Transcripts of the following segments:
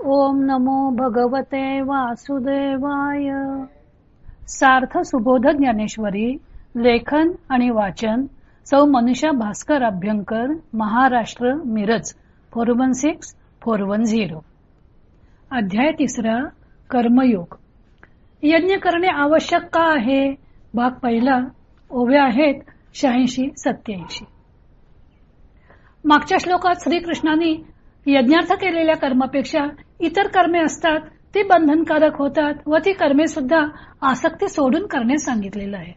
ओम नमो भगवते वासुदेवाय. सार्थ सुबोध ज्ञानेश्वरी लेखन आणि वाचन सौ Manusha Bhaskar Abhyankar Maharashtra Miraj four one six four one zero. अध्याय तिसरा कर्मयोग. यज्ञ करणे आवश्यक का आहे? भाग पहिला ओव्या आहेत शहाऐंशी सत्याऐंशी मागच्या श्लोकात श्रीकृष्णांनी यज्ञार्थ केलेल्या कर्मापेक्षा इतर कर्मे असतात ती बंधनकारक होतात व ती कर्मे सुद्धा आसक्ती सोडून करण्यास सांगितलेलं आहे.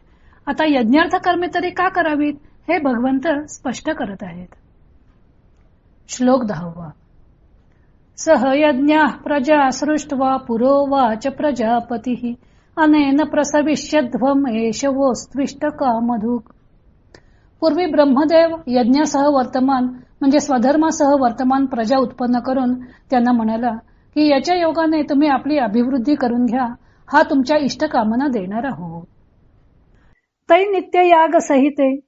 आता यज्ञार्थ कर्मे तरी का करावीत हे भगवंत स्पष्ट करत आहेत. श्लोक दहावा. सहयज्ञ प्रजा सृष्ट्वा पुरोवाच प्रजापती अनेन प्रसविष्यध्वम एषवोस्त्विष्ट कामधूक पूर्वी ब्रह्मदेव यज्ञासह वर्तमान म्हणजे स्वधर्मासह वर्तमान प्रजा उत्पन्न करून त्यांना म्हणाला की याच्या योगाने तुम्ही आपली अभिवृद्धी करून घ्या. हा तुमच्या इष्ट कामना देणार आहोत. तै नित्य याग सहिते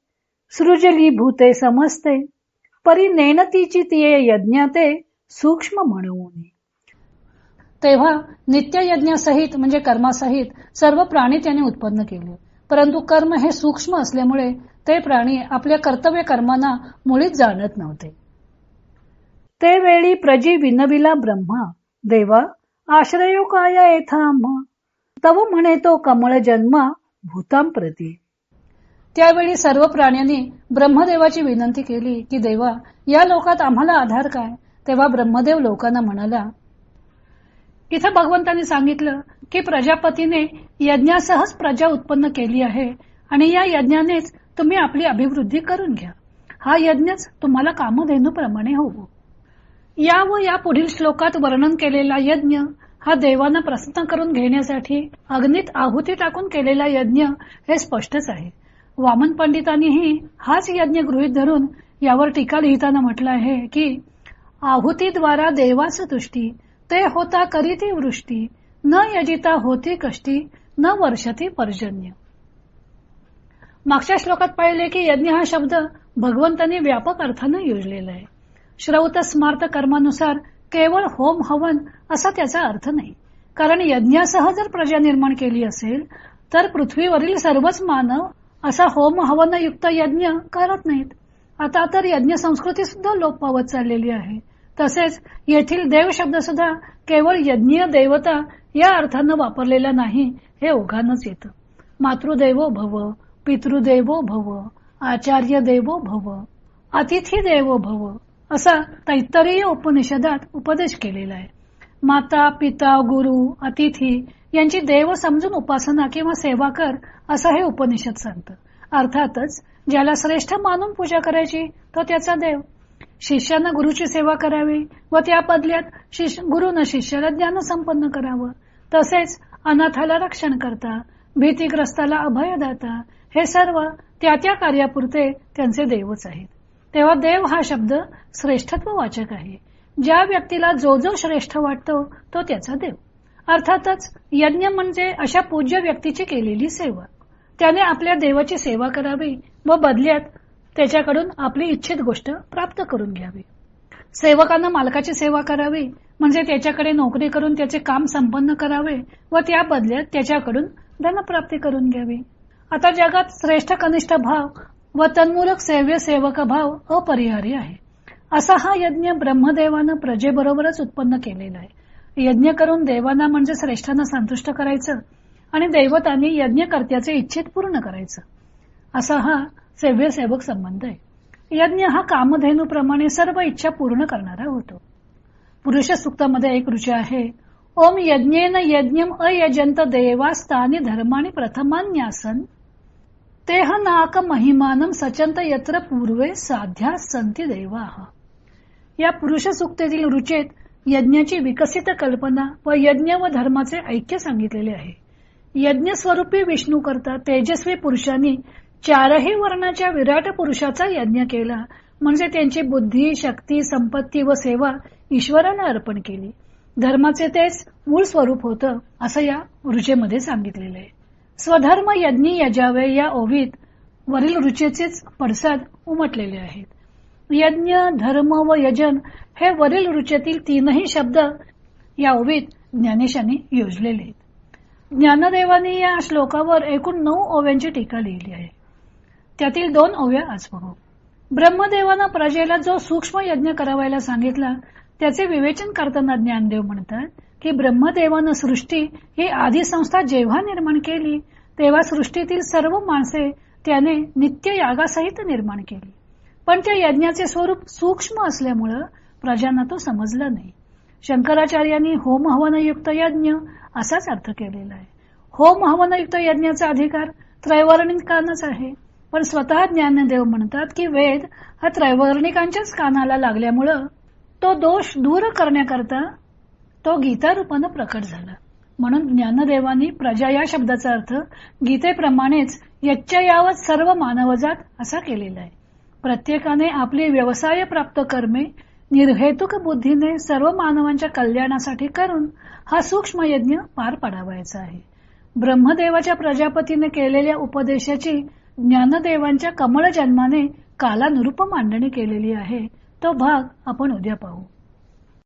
सृजली भूते समजते परी नेनतीची तिये यज्ञाते सूक्ष्म म्हणून. तेव्हा नित्य यज्ञासहित म्हणजे कर्मासहित सर्व प्राणी त्याने उत्पन्न केले. परंतु कर्म हे सूक्ष्म असल्यामुळे ते प्राणी आपल्या कर्तव्य कर्मांना मुळीच जाणत नव्हते. ते वेळी प्रजी विनविला ब्रह्मा देवा आश्रयो काय येथाम तव म्हणे तो कमळ जन्मा भूतांप्रती त्यावेळी सर्व प्राण्यांनी ब्रह्मदेवाची विनंती केली की देवा या लोकात आम्हाला आधार काय? तेव्हा ब्रह्मदेव लोकांना म्हणाला इथं भगवंतांनी सांगितलं की प्रजापतीने यज्ञासहच प्रजा उत्पन्न केली आहे आणि या यज्ञानेच तुम्ही आपली अभिवृद्धी करून घ्या. हा यज्ञच तुम्हाला कामधेनूप्रमाणे होवो. या व या पुढील श्लोकात वर्णन केलेला यज्ञ हा देवांना प्रसन्न करून घेण्यासाठी अग्नीत आहुती टाकून केलेला यज्ञ हे स्पष्टच आहे. वामन पंडितांनीही हाच यज्ञ गृहीत धरून यावर टीका लिहिताना म्हटलं आहे की आहुतीद्वारा देवास तुष्टी ते होता करीती वृष्टी न यजिता होती कष्टी न वर्षती पर्जन्य. मागच्या श्लोकात पाहिले की यज्ञ हा शब्द भगवंतांनी व्यापक अर्थानं योजलेला आहे. श्रौत स्मार्त कर्मानुसार केवळ होम हवन असा त्याचा अर्थ नाही. कारण यज्ञासह जर प्रजा निर्माण केली असेल तर पृथ्वीवरील सर्वच मानव असा होम हवन युक्त यज्ञ करत नाहीत. आता तर यज्ञ संस्कृती सुद्धा लोप पावत चाललेली आहे. तसेच येथील देव शब्द सुद्धा केवळ यज्ञीय देवता या अर्थानं वापरलेला नाही हे ओघानच येतं. मातृदेवो भव पितृदेवो भव आचार्य देवो भव अतिथी देवो भव असा तैतरीय उपनिषदात उपदेश केलेला आहे. माता पिता गुरु अतिथी यांची देव समजून उपासना किंवा सेवा कर असं हे उपनिषद सांगतं. अर्थातच ज्याला श्रेष्ठ मानून पूजा करायची तो त्याचा देव. शिष्यानं गुरुची सेवा करावी व त्या बदल्यात शिष्य गुरुनं शिष्याला ज्ञान संपन्न करावं. तसेच अनाथाला रक्षण करता भीतीग्रस्ताला अभयदाता हे सर्व त्या त्या कार्यापुरते त्यांचे देवच आहेत. तेव्हा देव हा शब्द श्रेष्ठत्व वाचक आहे. ज्या व्यक्तीला जो जो श्रेष्ठ वाटतो तो त्याचा देव. अर्थातच यज्ञ म्हणजे अशा पूज्य व्यक्तीची केलेली सेवा. त्याने आपल्या देवाची सेवा करावी व बदल्यात त्याच्याकडून आपली इच्छित गोष्ट प्राप्त करून घ्यावी. सेवकानं मालकाची सेवा करावी म्हणजे त्याच्याकडे नोकरी करून त्याचे काम संपन्न करावे व त्या बदल्यात त्याच्याकडून धनप्राप्ती करून घ्यावी. आता जगात श्रेष्ठ कनिष्ठ भाव व तन्मूलक सेव्य सेवक भाव अपरिहार्य आहे. असा हा यज्ञ ब्रह्मदेवानं प्रजेबरोबरच उत्पन्न केलेला आहे. यज्ञ करून देवांना म्हणजे श्रेष्ठांना संतुष्ट करायचं आणि दैवतांनी यज्ञकर्त्याचे इच्छित पूर्ण करायचं. असा हा सेव्य सेवक संबंध आहे. यज्ञ हा कामधेनूप्रमाणे सर्व इच्छा पूर्ण करणारा होतो. पुरुष सुक्तामध्ये एक रुची आहे ओम यज्ञेन यज्ञम अयजंत देवास्तानी धर्माने प्रथमान्यासन तेह नाक महिमानम सचंत यत्र पूर्वे साध्या संती देवा. या पुरुष सुक्तेतील रुचेत यज्ञाची विकसित कल्पना व यज्ञ व धर्माचे ऐक्य सांगितलेले आहे. यज्ञ स्वरूपी विष्णू करता तेजस्वी पुरुषांनी चारही वर्णाच्या विराट पुरुषाचा यज्ञ केला. म्हणजे त्यांची बुद्धी शक्ती संपत्ती व सेवा ईश्वराला अर्पण केली. धर्माचे तेच मूळ स्वरूप होतं असं या रुचेमध्ये सांगितलेलं आहे. स्वधर्म यज्ञी यजावे या ओवीत वरील रुचेचेच पडसाद उमटलेले आहेत. यज्ञ धर्म व यजन हे वरील रुचेतील तीनही शब्द या ओवीत ज्ञानेशांनी योजलेले आहेत. ज्ञानदेवानी या श्लोकावर एकूण नऊ ओव्यांची टीका लिहिली आहे. त्यातील दोन ओव्या आज बघू. ब्रह्मदेवानं प्रजेला जो सूक्ष्म यज्ञ करावायला सांगितला त्याचे विवेचन करताना ज्ञानदेव म्हणतात की ब्रह्मदेवानं सृष्टी ही आधी संस्था जेव्हा निर्माण केली तेव्हा सृष्टीतील सर्व माणसे त्याने नित्य यागासहित निर्माण केली. पण त्या यज्ञाचे स्वरूप सूक्ष्म असल्यामुळं प्रजांना तो समजला नाही. शंकराचार्यांनी होम हवनयुक्त यज्ञ असाच अर्थ केलेला आहे. होम हवनयुक्त यज्ञाचा अधिकार त्रैवर्णिकांनाच आहे. पण स्वतः ज्ञानदेव म्हणतात की वेद हा त्रैवर्णिकांच्याच कानाला लागल्यामुळं तो दोष दूर करण्याकरता तो गीता रूपानं प्रकट झाला. म्हणून ज्ञानदेवानी प्रजा या शब्दाचा अर्थ गीतेप्रमाणेच यच्च्या यावत सर्व मानवजात असा केलेला आहे. प्रत्येकाने आपली व्यवसाय प्राप्त कर्मे निर्हेतुक बुद्धीने सर्व मानवांच्या कल्याणासाठी करून हा सूक्ष्म यज्ञ पार पाडावायचा आहे. ब्रह्मदेवाच्या प्रजापतीने केलेल्या उपदेशाची ज्ञानदेवांच्या कमळ जन्माने कालानुरूप मांडणी केलेली आहे. तो भाग आपण उद्या पाहू.